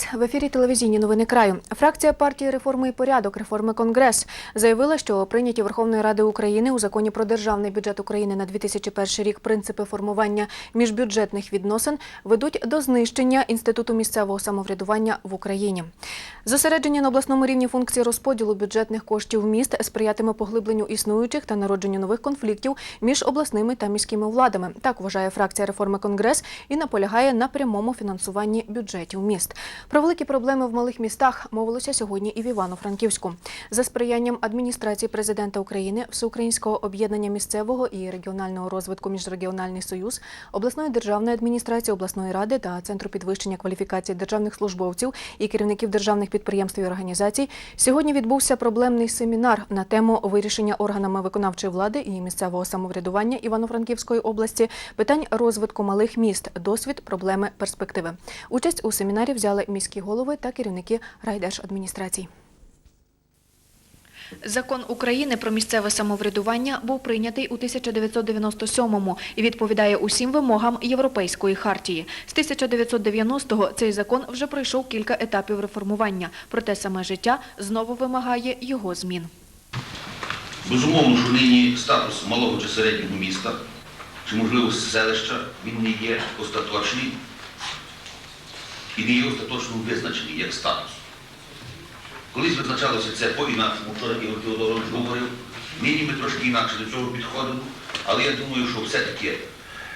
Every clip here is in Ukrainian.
Вас в ефірі телевізійні новини краю. Фракція партії реформи і порядок реформи Конгрес заявила, що прийняті Верховної Ради України у законі про державний бюджет України на 2001 рік принципи формування міжбюджетних відносин ведуть до знищення інституту місцевого самоврядування в Україні. Зосередження на обласному рівні функції розподілу бюджетних коштів міст сприятиме поглибленню існуючих та народженню нових конфліктів між обласними та міськими владами. Так вважає фракція реформи Конгрес і наполягає на прямому фінансуванні бюджетів міст. Про великі проблеми в малих містах мовилося сьогодні і в Івано-Франківську. За сприянням адміністрації президента України, Всеукраїнського об'єднання місцевого і регіонального розвитку Міжрегіональний союз, обласної державної адміністрації, обласної ради та центру підвищення кваліфікації державних службовців і керівників державних підприємств і організацій. Сьогодні відбувся проблемний семінар на тему вирішення органами виконавчої влади і місцевого самоврядування Івано-Франківської області питань розвитку малих міст, досвід, проблеми, перспективи. Участь у семінарі взяли міські голови та керівники райдержадміністрацій. Закон України про місцеве самоврядування був прийнятий у 1997-му і відповідає усім вимогам Європейської хартії. З 1990-го цей закон вже пройшов кілька етапів реформування, проте саме життя знову вимагає його змін. Безумовно, що нині статус малого чи середнього міста, чи можливо селища, він не є остаточний і не є остаточно визначений як статус. Колись визначалося це по-інакшому, вчора Ігор Теодорович говорив, нині ми трошки інакше до цього підходимо, але я думаю, що все-таки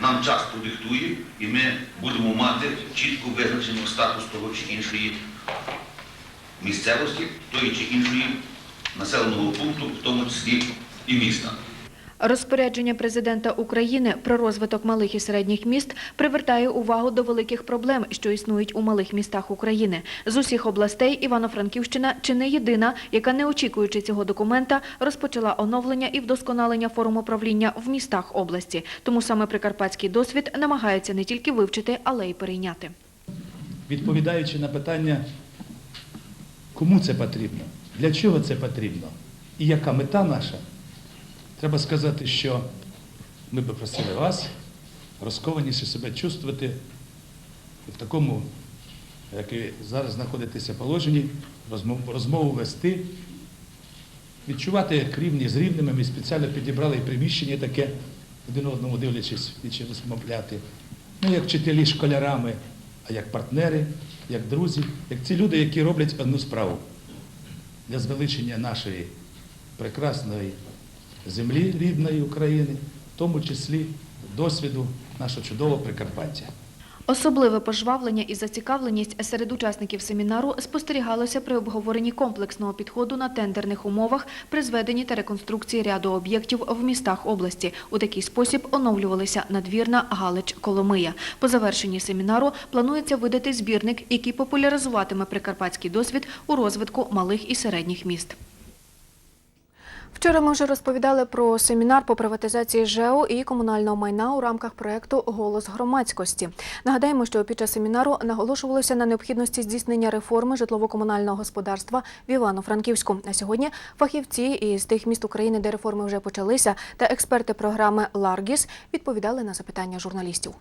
нам час продиктує і ми будемо мати чітко визначений статус того чи іншої місцевості, тої чи іншої населеного пункту, в тому числі і міста. Розпорядження президента України про розвиток малих і середніх міст привертає увагу до великих проблем, що існують у малих містах України. З усіх областей Івано-Франківщина чи не єдина, яка, не очікуючи цього документа, розпочала оновлення і вдосконалення форм управління в містах області. Тому саме прикарпатський досвід намагається не тільки вивчити, але й перейняти. відповідаючи на питання, кому це потрібно, для чого це потрібно і яка мета наша, треба сказати, що ми би просили вас розкованіше себе чувствувати в такому, як і зараз знаходитеся положенні, розмову, вести, відчувати як рівні з рівними. Ми спеціально підібрали приміщення таке, один одному дивлячись, вічі розмовляти. Ну, як вчителі школярами, а як партнери, як друзі, як ці люди, які роблять одну справу для звеличення нашої прекрасної землі рідної України, в тому числі досвіду нашого чудового Прикарпаття. Особливе пожвавлення і зацікавленість серед учасників семінару спостерігалося при обговоренні комплексного підходу на тендерних умовах при зведенні та реконструкції ряду об'єктів в містах області. У такий спосіб оновлювалися надвірна, Галич, Коломия. По завершенні семінару планується видати збірник, який популяризуватиме прикарпатський досвід у розвитку малих і середніх міст. Вчора ми вже розповідали про семінар по приватизації ЖЕО і комунального майна у рамках проєкту Голос громадськості. Нагадаємо, що під час семінару наголошувалося на необхідності здійснення реформи житлово-комунального господарства в Івано-Франківську. На сьогодні фахівці із тих міст України, де реформи вже почалися, та експерти програми Ларгіс відповідали на запитання журналістів.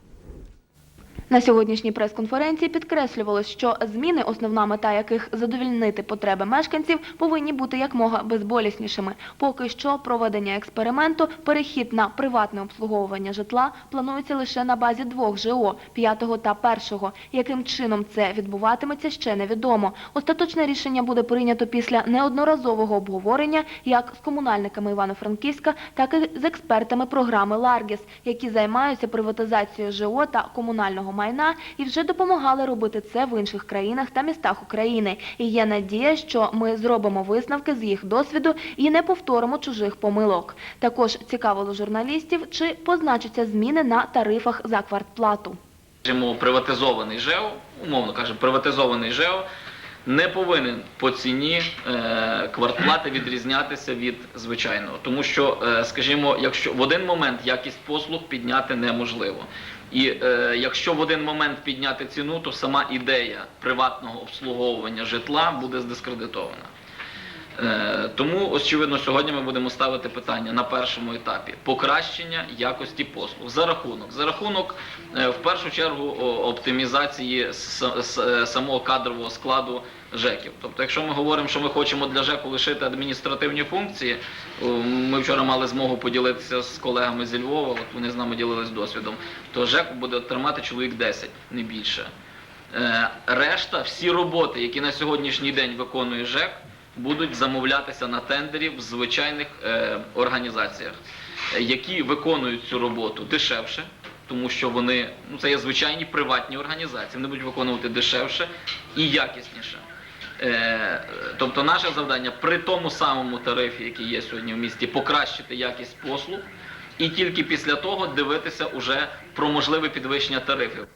На сьогоднішній прес-конференції підкреслювалось, що зміни, основна мета яких задовільнити потреби мешканців, повинні бути якмога безболіснішими. Поки що проведення експерименту, перехід на приватне обслуговування житла планується лише на базі двох ЖО – п'ятого та першого. Яким чином це відбуватиметься, ще невідомо. Остаточне рішення буде прийнято після неодноразового обговорення як з комунальниками Івано-Франківська, так і з експертами програми Ларгіс, які займаються приватизацією ЖО та комунального майна і вже допомагали робити це в інших країнах та містах України. І є надія, що ми зробимо висновки з їх досвіду і не повторимо чужих помилок. Також цікавило журналістів, чи позначаться зміни на тарифах за квартплату. Скажімо, приватизований ЖЕО, умовно кажемо, приватизований ЖЕО не повинен по ціні е, квартплати відрізнятися від звичайного. Тому що, е, скажімо, якщо в один момент якість послуг підняти неможливо. І е, якщо в один момент підняти ціну, то сама ідея приватного обслуговування житла буде здискредитована. Е, Тому, очевидно, сьогодні ми будемо ставити питання на першому етапі покращення якості послуг за рахунок. За рахунок, е, в першу чергу, оптимізації е, самого кадрового складу ЖЕКів. Тобто, якщо ми говоримо, що ми хочемо для ЖЕКу лишити адміністративні функції, ми вчора мали змогу поділитися з колегами зі Львова, от вони з нами ділились досвідом, то ЖЕК буде тримати чоловік 10, не більше. Решта, всі роботи, які на сьогоднішній день виконує ЖЕК, будуть замовлятися на тендері в звичайних е, організаціях, е, які виконують цю роботу дешевше, тому що вони ну це є звичайні приватні організації, вони будуть виконувати дешевше і якісніше. Е, тобто наше завдання при тому самому тарифі, який є сьогодні в місті, покращити якість послуг, і тільки після того дивитися уже про можливе підвищення тарифів.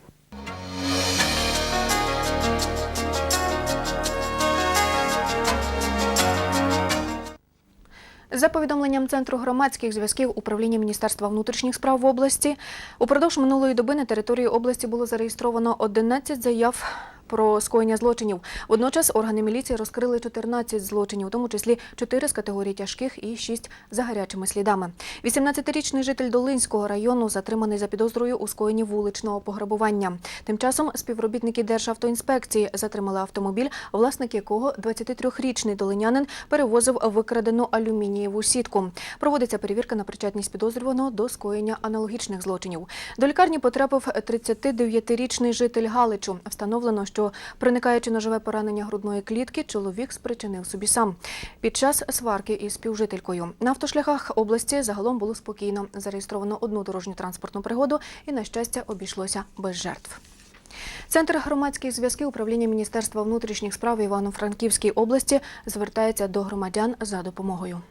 За повідомленням Центру громадських зв'язків управління Міністерства внутрішніх справ в області, упродовж минулої доби на території області було зареєстровано 11 заяв про скоєння злочинів. Водночас органи міліції розкрили 14 злочинів, у тому числі 4 з категорії тяжких і 6 за гарячими слідами. 18-річний житель Долинського району затриманий за підозрою у скоєнні вуличного пограбування. Тим часом співробітники Державтоінспекції затримали автомобіль, власник якого 23-річний долинянин перевозив викрадену алюмінієву сітку. Проводиться перевірка на причетність підозрюваного до скоєння аналогічних злочинів. До лікарні потрапив 39-річний житель Галичу. Встановлено, що проникаючи ножове поранення грудної клітки, чоловік спричинив собі сам під час сварки із співжителькою. На автошляхах області загалом було спокійно. Зареєстровано одну дорожню транспортну пригоду і, на щастя, обійшлося без жертв. Центр громадських зв'язків управління Міністерства внутрішніх справ Івано-Франківській області звертається до громадян за допомогою.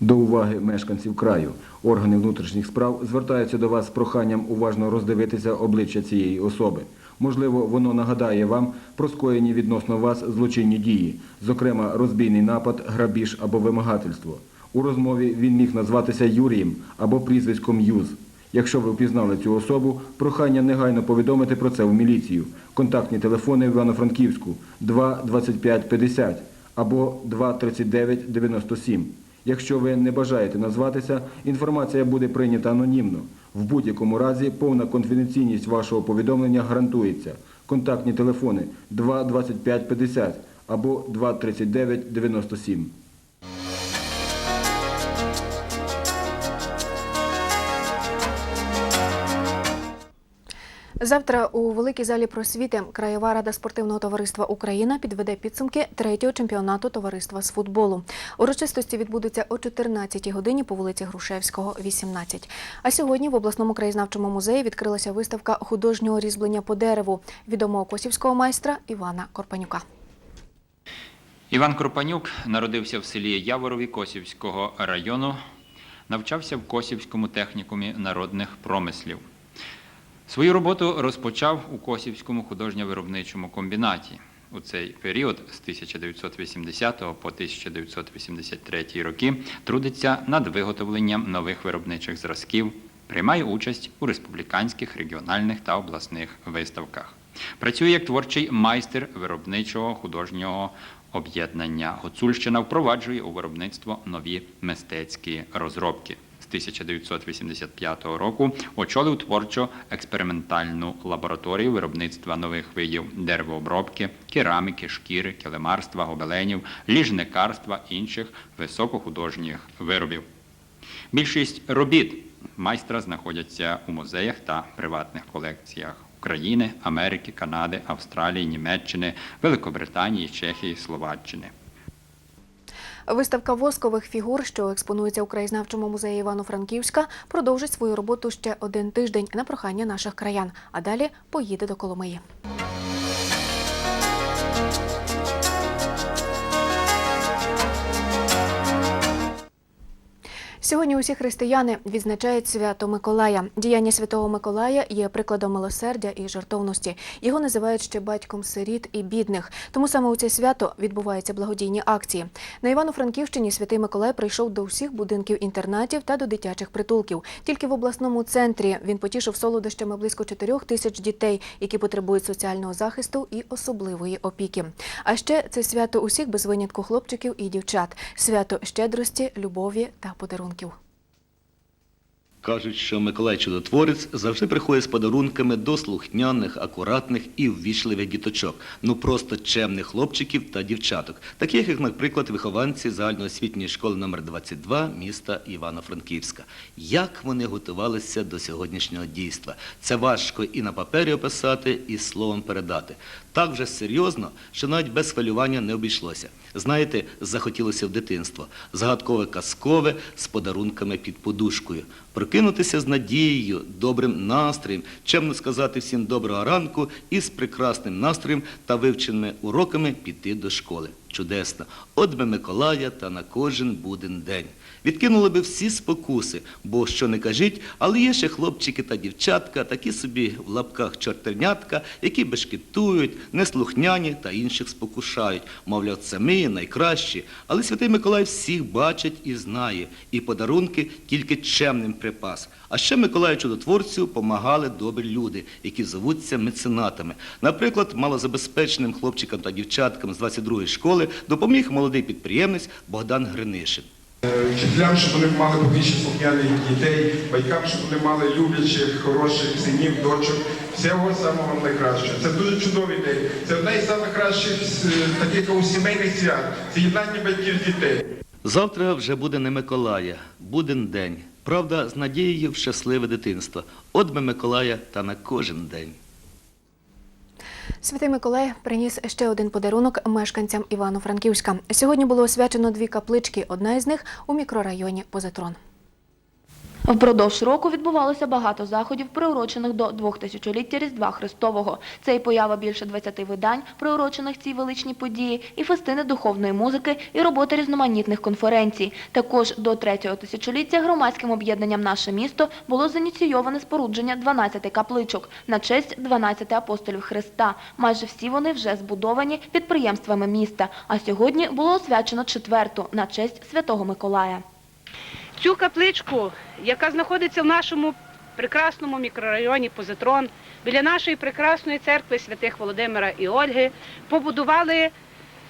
До уваги мешканців краю. Органи внутрішніх справ звертаються до вас з проханням уважно роздивитися обличчя цієї особи. Можливо, воно нагадає вам про скоєні відносно вас злочинні дії, зокрема розбійний напад, грабіж або вимагательство. У розмові він міг назватися Юрієм або прізвиськом Юз. Якщо ви впізнали цю особу, прохання негайно повідомити про це в міліцію. Контактні телефони в Івано-Франківську 2 25 50 або 2 39 97. Якщо ви не бажаєте назватися, інформація буде прийнята анонімно. В будь-якому разі повна конфіденційність вашого повідомлення гарантується. Контактні телефони 2 25 50 або 2 39 97. Завтра у великій залі просвіти Краєва рада спортивного товариства Україна підведе підсумки третього чемпіонату товариства з футболу. Урочистості відбудуться о 14 годині по вулиці Грушевського, 18. А сьогодні в обласному краєзнавчому музеї відкрилася виставка художнього різьблення по дереву відомого косівського майстра Івана Корпанюка. Іван Кропанюк народився в селі Яворові Косівського району, навчався в Косівському технікумі народних промислів. Свою роботу розпочав у Косівському художньо-виробничому комбінаті. У цей період з 1980 по 1983 роки трудиться над виготовленням нових виробничих зразків, приймає участь у республіканських, регіональних та обласних виставках. Працює як творчий майстер виробничого художнього об'єднання. Гуцульщина впроваджує у виробництво нові мистецькі розробки. З 1985 року очолив творчо-експериментальну лабораторію виробництва нових видів деревообробки, кераміки, шкіри, килимарства, гобеленів, ліжникарства інших високохудожніх виробів. Більшість робіт майстра знаходяться у музеях та приватних колекціях України, Америки, Канади, Австралії, Німеччини, Великобританії, Чехії, Словаччини. Виставка воскових фігур, що експонується у краєзнавчому музеї Івано-Франківська, продовжить свою роботу ще один тиждень на прохання наших краян, а далі поїде до Коломиї. Сьогодні усі християни відзначають свято Миколая. Діяння святого Миколая є прикладом милосердя і жертовності. Його називають ще батьком сиріт і бідних. Тому саме у це свято відбуваються благодійні акції. На Івано-Франківщині святий Миколай прийшов до всіх будинків інтернатів та до дитячих притулків. Тільки в обласному центрі він потішив солодощами близько 4 тисяч дітей, які потребують соціального захисту і особливої опіки. А ще це свято усіх без винятку хлопчиків і дівчат, свято щедрості, любові та подарунків. зйомків. Кажуть, що Миколай Чудотворець завжди приходить з подарунками до слухняних, акуратних і ввічливих діточок. Ну просто чемних хлопчиків та дівчаток, таких як, наприклад, вихованці загальноосвітньої школи номер 22 міста Івано-Франківська. Як вони готувалися до сьогоднішнього дійства? Це важко і на папері описати, і словом передати. Так вже серйозно, що навіть без хвилювання не обійшлося. Знаєте, захотілося в дитинство. Загадкове казкове з подарунками під подушкою. Прокинутися з надією, добрим настроєм, чемно сказати всім доброго ранку і з прекрасним настроєм та вивченими уроками піти до школи. Чудесно. От би Миколая та на кожен буден день. Відкинули би всі спокуси, бо що не кажіть, але є ще хлопчики та дівчатка, такі собі в лапках чортернятка, які бешкетують, неслухняні та інших спокушають. Мовляв, це ми найкращі. Але святий Миколай всіх бачить і знає, і подарунки тільки чемним припас. А ще Миколаю Чудотворцю помагали добрі люди, які зовуться меценатами. Наприклад, малозабезпеченим хлопчикам та дівчаткам з 22-ї школи допоміг молодий підприємець Богдан Гринишин. Вчителям, щоб вони мали побільше слухняних дітей, батькам, щоб вони мали люблячих, хороших синів, дочок, всього самого найкращого. Це дуже чудовий день. Це одне із найкращих е, таких у сімейних свят. Це єднання батьків дітей. Завтра вже буде не Миколая, буден день. Правда, з надією в щасливе дитинство. От би Миколая та на кожен день. Святий Миколай приніс ще один подарунок мешканцям Івано-Франківська. Сьогодні було освячено дві каплички. Одна із них у мікрорайоні Позатрон. Впродовж року відбувалося багато заходів, приурочених до 2000-ліття Різдва Христового. Це і поява більше 20 видань, приурочених цій величній події, і фестини духовної музики, і робота різноманітних конференцій. Також до третього тисячоліття громадським об'єднанням «Наше місто» було зініційоване спорудження 12 капличок на честь 12 апостолів Христа. Майже всі вони вже збудовані підприємствами міста. А сьогодні було освячено четверту на честь Святого Миколая. Цю капличку, яка знаходиться в нашому прекрасному мікрорайоні Позитрон, біля нашої прекрасної церкви святих Володимира і Ольги, побудували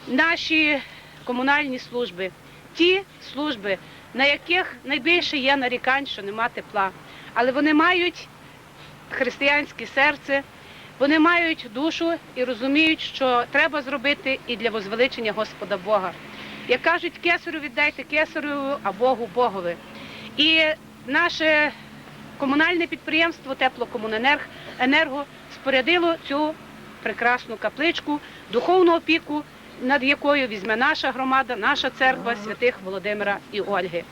наші комунальні служби. Ті служби, на яких найбільше є нарікань, що нема тепла. Але вони мають християнське серце, вони мають душу і розуміють, що треба зробити і для возвеличення Господа Бога. Як кажуть, кесарю віддайте кесарю, а Богу Богові. І наше комунальне підприємство Теплокомуненерго енерго спорядило цю прекрасну капличку, духовну опіку, над якою візьме наша громада, наша церква святих Володимира і Ольги.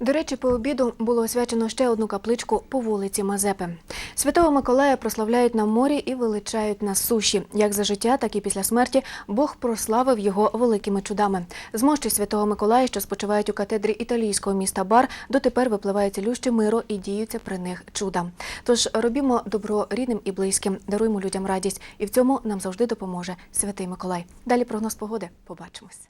До речі, по обіду було освячено ще одну капличку по вулиці Мазепи. Святого Миколая прославляють на морі і величають на суші. Як за життя, так і після смерті Бог прославив його великими чудами. З мощі Святого Миколая, що спочивають у катедрі італійського міста Бар, дотепер випливає цілюще миро і діються при них чуда. Тож робімо добро рідним і близьким, даруємо людям радість, і в цьому нам завжди допоможе Святий Миколай. Далі прогноз погоди. Побачимось.